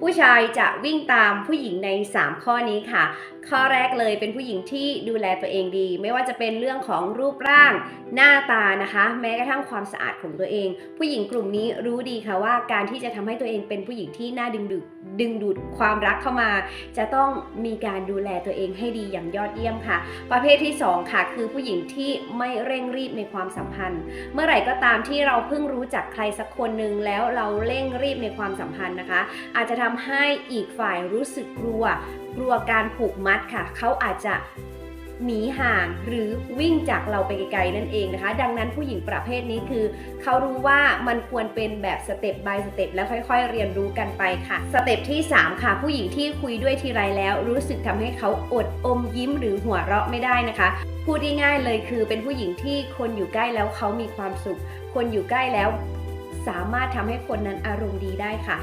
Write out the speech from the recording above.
ผู้ชายจะวิ่งตามผู้หญิงใน 3 ข้อนี้ค่ะ ข้อแรกเลยเป็นผู้หญิงที่ดูแลตัวเองดี ไม่ว่าจะเป็นเรื่องของรูปร่างหน้าตานะคะ แม้กระทั่งความสะอาดของตัวเอง ผู้หญิงกลุ่มนี้รู้ดีค่ะว่า การที่จะทำให้ตัวเองเป็นผู้หญิงที่น่าดึงดูดดึงดูดความรักเข้ามา จะต้องมีการดูแลตัวเองให้ดีอย่างยอดเยี่ยมค่ะ ประเภทที่สองค่ะ คือผู้หญิงที่ไม่เร่งรีบในความสัมพันธ์ เมื่อไหร่ก็ตามที่เราเพิ่งรู้จักใครสักคนหนึ่งแล้วเราเร่งรีบในความสัมพันธ์นะคะ อาจจะทำให้อีกฝ่ายรู้สึกกลัว กลัวการผูกมัดค่ะ เขาอาจจะหนีห่างหรือวิ่งจากเราไปไกลๆนั่นเองนะคะ ดังนั้นผู้หญิงประเภทนี้คือ เขารู้ว่ามันควรเป็นแบบสเต็ป by สเต็ปแล้วค่อยๆ เรียนรู้กันไปค่ะ สเต็ปที่ 3 ค่ะ ผู้หญิงที่คุยด้วยทีไรแล้ว รู้สึกทำให้เขาอดอมยิ้มหรือหัวเราะไม่ได้นะคะ พูดง่ายๆเลยคือเป็นผู้หญิงที่คนอยู่ใกล้แล้วเขามีความสุข คนอยู่ใกล้แล้ว สามารถทำให้คนนั้นอารมณ์ดีได้ค่ะ